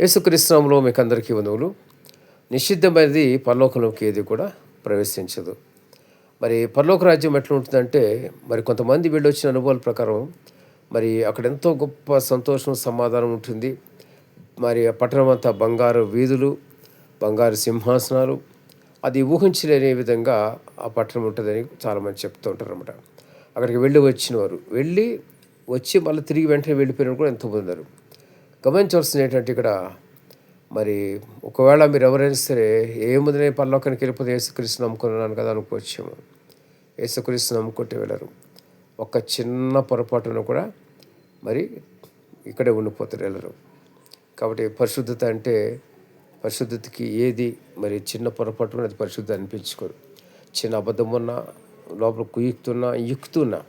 యేసుక్రీస్తునామంలో మీకు అందరికీ వందవులు నిషిద్ధమైనది పరలోకంలోకి ఏది కూడా ప్రవేశించదు. మరి పరలోక రాజ్యం ఎట్లా ఉంటుందంటే మరి కొంతమంది వీళ్ళు వచ్చిన అనుభవాల ప్రకారం మరి అక్కడ ఎంతో గొప్ప సంతోషం సమాధానం ఉంటుంది. మరి ఆ పట్టణం అంతా బంగారు వీధులు బంగారు సింహాసనాలు అది ఊహించలేని విధంగా ఆ పట్టణం ఉంటుందని చాలామంది చెప్తూ ఉంటారు అనమాట అక్కడికి వెళ్ళి వచ్చినవారు. వెళ్ళి వచ్చి మళ్ళీ తిరిగి వెంటనే వెళ్ళిపోయిన కూడా ఎంతోమంది ఉన్నారు. గమనించవలసింది ఏంటంటే ఇక్కడ మరి ఒకవేళ మీరు ఎవరైనా సరే ఏముంది నేను పరలోకానికి వెళ్ళిపోతే యేసుక్రీస్తు నమ్ముకున్నాను కదా అనుకోవచ్చేమో. యేసుక్రీస్తు నమ్ముకుంటే వెళ్ళరు. ఒక చిన్న పొరపాటును కూడా మరి ఇక్కడే ఉండిపోతారు వెళ్ళరు. కాబట్టి పరిశుద్ధత అంటే పరిశుద్ధతకి ఏది మరి చిన్న పొరపాటు అది పరిశుద్ధత అనిపించుకోదు చిన్న అబద్ధం ఉన్నా లోపల కుయుక్తున్నా యుక్తున్నా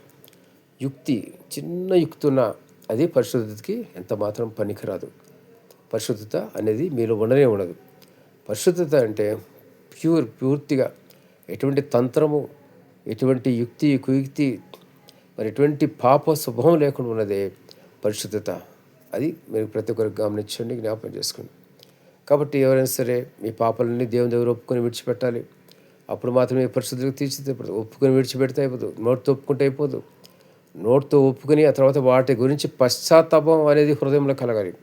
యుక్తి చిన్న యుక్తున్నా అది పరిశుద్ధతకి ఎంత మాత్రం పనికిరాదు. పరిశుద్ధత అనేది మీలో ఉండనే ఉండదు. పరిశుద్ధత అంటే ప్యూర్ పూర్తిగా ఎటువంటి తంత్రము ఎటువంటి యుక్తి కుయుక్తి మరి ఎటువంటి పాప స్వభావం లేకుండా ఉన్నదే పరిశుద్ధత. అది మీరు ప్రతి ఒక్కరికి గమనించండి జ్ఞాపకం చేసుకోండి. కాబట్టి ఎవరైనా సరే మీ పాపలన్నీ దేవుని దగ్గర ఒప్పుకొని విడిచిపెట్టాలి. అప్పుడు మాత్రమే పరిశుద్ధులకు తీర్చితే ఒప్పుకొని విడిచిపెడితే అయిపోదు నోటితో ఒప్పుకుంటే అయిపోదు. నోట్తో ఒప్పుకొని ఆ తర్వాత వాటి గురించి పశ్చాత్తాపం అనేది హృదయంలో కలగాలి.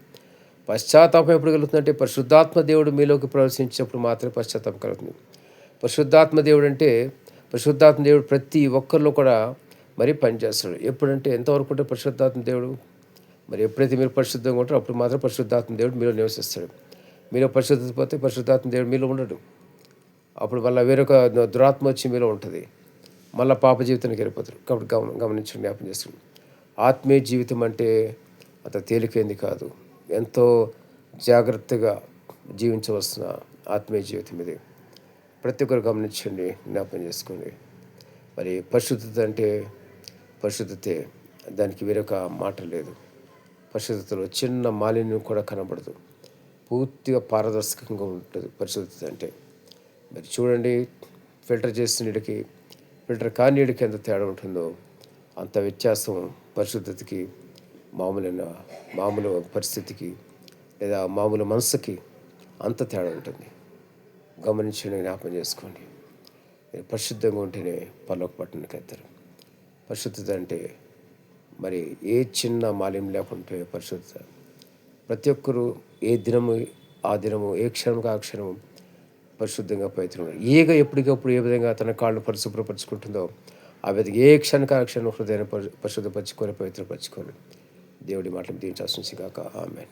పశ్చాత్తాపం ఎప్పుడు కలుగుతుందంటే పరిశుద్ధాత్మ దేవుడు మీలోకి ప్రవేశించినప్పుడు మాత్రమే పశ్చాత్తాపం కలుగుతుంది. పరిశుద్ధాత్మ దేవుడు అంటే పరిశుద్ధాత్మ దేవుడు ప్రతి ఒక్కరిలో కూడా మరి పనిచేస్తాడు. ఎప్పుడంటే ఎంతవరకు ఉంటే పరిశుద్ధాత్మ దేవుడు మరి ఎప్పుడైతే మీరు పరిశుద్ధంగా ఉంటారో అప్పుడు మాత్రం పరిశుద్ధాత్మ దేవుడు మీలో నివసిస్తాడు. మీలో పరిశుద్ధత పోతే పరిశుద్ధాత్మ దేవుడు మీలో ఉండడు. అప్పుడు మళ్ళీ వేరొక దురాత్మ వచ్చి మీలో ఉంటుంది. మళ్ళీ పాప జీవితానికి వెళ్ళిపోతారు. కాబట్టి గమన గమనించండి జ్ఞాపం చేస్తుంది. ఆత్మీయ జీవితం అంటే అంత తేలికైంది కాదు. ఎంతో జాగ్రత్తగా జీవించవలసిన ఆత్మీయ జీవితం ఇది. ప్రతి ఒక్కరు గమనించండి జ్ఞాపం చేసుకోండి. మరి పరిశుద్ధత అంటే పరిశుద్ధతే దానికి వేరొక మాట లేదు. పరిశుద్ధతలో చిన్న మాలిన్యం కూడా కనబడదు. పూర్తిగా పారదర్శకంగా ఉంటుంది పరిశుద్ధత అంటే. మరి చూడండి ఫిల్టర్ చేసిన నీటికి ఫిల్టర్ కానీడికి ఎంత తేడా ఉంటుందో అంత వ్యత్యాసం పరిశుద్ధతకి మామూలైన మామూలు పరిస్థితికి లేదా మామూలు మనసుకి అంత తేడా ఉంటుంది. గమనించండి జ్ఞాపం చేసుకోండి. పరిశుద్ధంగా ఉంటేనే పర్లోక పట్టణానికి వెళ్తారు. పరిశుద్ధత అంటే మరి ఏ చిన్న మాలిన్యం లేకుంటే పరిశుద్ధత. ప్రతి ఒక్కరూ ఏ దినము ఆ దినము ఏ క్షణం ఆ క్షణము పరిశుద్ధంగా పవిత్రంగా ఈగ ఎప్పటికప్పుడు ఏ విధంగా తన కాళ్ళు పరిశుభ్రపరచుకుంటుందో ఆ విధంగా ఏ క్షణానికి ఆ క్షణం హృదయాన్ని పరిశుద్ధపరచుకొని పవిత్రపరచుకొని దేవుడి మాటలు దీవించాల్సి కాక ఆమెను.